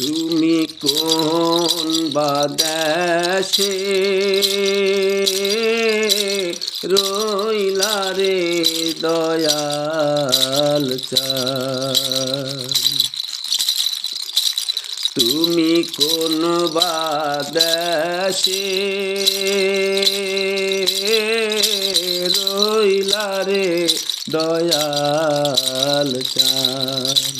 তুমি কোন বাদেশে রইলা রে দয়াল তুমি কোন বাদেশে রইলা রে দয়াল চান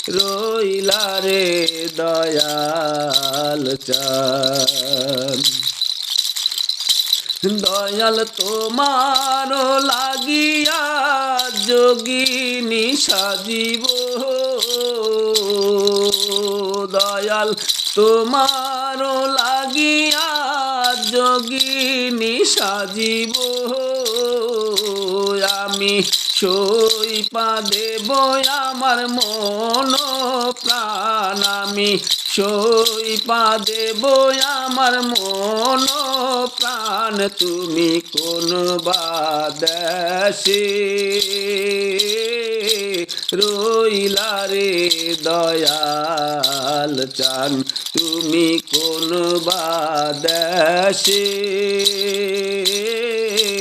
রইলা রে দয়াল চান দয়াল তোমার লাগিয়া যোগিনী সাজিব। দয়াল তোমার লাগিয়া যোগিনী সাজিব। আমি সই পা দেব আমার মন প্রাণ আমি। সই পা দেব আমার মন প্রাণ তুমি কোন বাদেশে রইলা রে দয়াল চান, তুমি কোন বাদেশে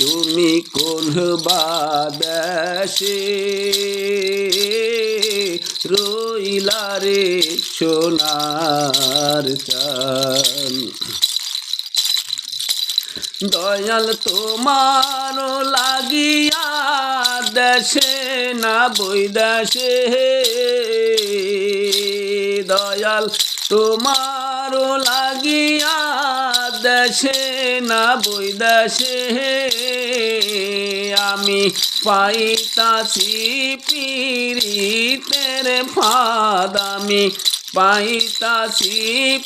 তুমি কোন বাদেশে? রইলা রে সোনার চান দয়াল তোমার লাগিয়া দেশে না বৈদেশে দয়াল তোমার লাগিয়া দেশে না বৈদেশে আমি পাইতাছি পীড়িতের ফাদ আমি পাইতাছি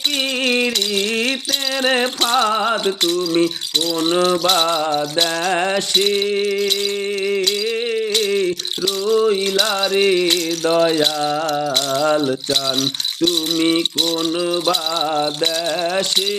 পীড়িতের ফাদ তুমি কোন বাদেশে রইলা রে দয়াল চান। তুমি কোন বাদেশে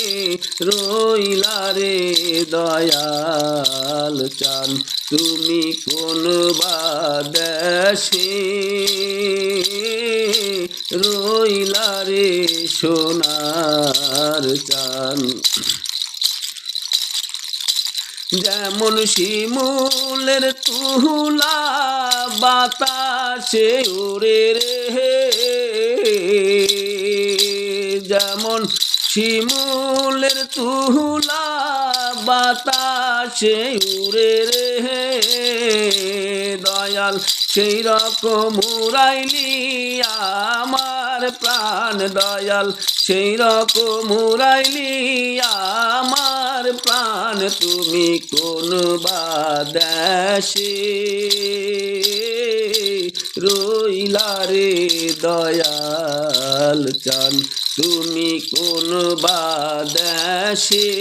রে দয়াল চান তুমি কোন বাদেশে রইলা রে সোনার চান যেমন শিমুলের তুলা বাতাসে উড়ে রে। শিমুলের তুলা বাতাসে উড়ে রে দয়াল। সেই রকম উড়াইলি আমার প্রাণ দয়াল। সেই রকম উড়াইলি আমার প্রাণ। তুমি কোন বাদেশে রইলা রে দয়াল চান তুমি কোন বাদেশে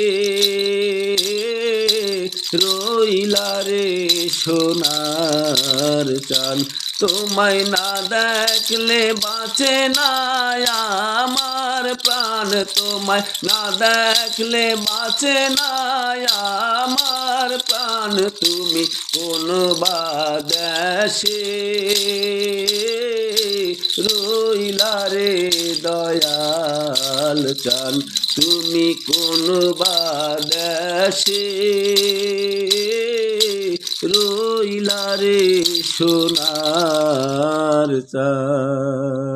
রইলা রে সোনার চান? তোমায় না দেখলে বাঁচে না আমার প্রাণ। তোমায় না দেখলে বাঁচে না আমার প্রাণ। তুমি কোন বা দেশে রইলা রে দয়াল চান। তুমি কোন বাদেশে রইলা রে সোনার চান